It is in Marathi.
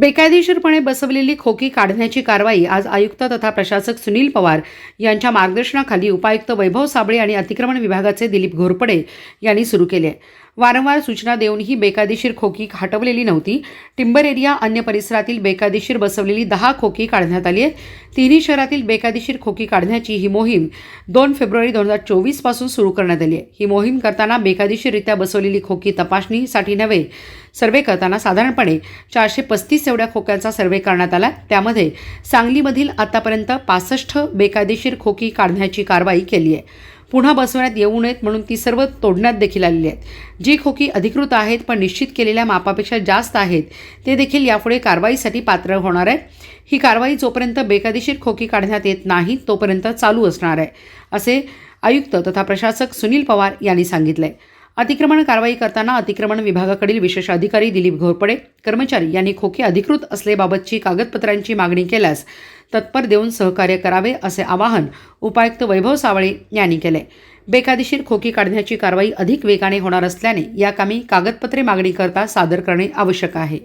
बेकायदेशीरपणे बसवलेली खोकी काढण्याची कारवाई आज आयुक्त तथा प्रशासक सुनील पवार यांच्या मार्गदर्शनाखाली उपायुक्त वैभव साबळे आणि अतिक्रमण विभागाचे दिलीप घोरपडे यांनी सुरू केले आहे. वारंवार सूचना देऊनही बेकायदेशीर खोकी हटवलेली नव्हती. टिंबर एरिया अन्य परिसरातील बेकायदेशीर बसवलेली दहा खोकी काढण्यात आली आहे तिन्ही शहरातील बेकायदेशीर खोकी काढण्याची ही मोहीम दोन फेब्रुवारी दोन हजार चोवीसपासून सुरू करण्यात आली आहे. ही मोहीम करताना बेकायदेशीररित्या बसवलेली खोकी तपासणीसाठी नव्हे सर्वे करताना साधारणपणे चारशे पस्तीस एवढ्या खोक्यांचा सर्वे करण्यात आला. त्यामध्ये सांगलीमधील आतापर्यंत पासष्ट बेकायदेशीर खोकी काढण्याची कारवाई केली आहे. पुन्हा बसवण्यात येऊ नयेत म्हणून ती सर्व तोडण्यात देखील आलेली आहेत. जी खोकी अधिकृत आहेत पण निश्चित केलेल्या मापापेक्षा जास्त आहेत ते देखील यापुढे कारवाईसाठी पात्र होणार आहे ही कारवाई जोपर्यंत बेकायदेशीर खोकी काढण्यात येत नाही तोपर्यंत चालू असणार आहे असे आयुक्त तथा प्रशासक सुनील पवार यांनी सांगितलं आहे अतिक्रमण कारवाई करताना अतिक्रमण विभागाकडील विशेष अधिकारी दिलीप घोरपडे कर्मचारी यांनी खोके अधिकृत असलेबाबतची कागदपत्रांची मागणी केल्यास तत्पर देऊन सहकार्य करावे असे आवाहन उपायुक्त वैभव सावळे यांनी केले. बेकायदेशीर खोकी काढण्याची कारवाई अधिक वेगाने होणार असल्याने या कामी कागदपत्रे मागणी करता सादर करणे आवश्यक आहे.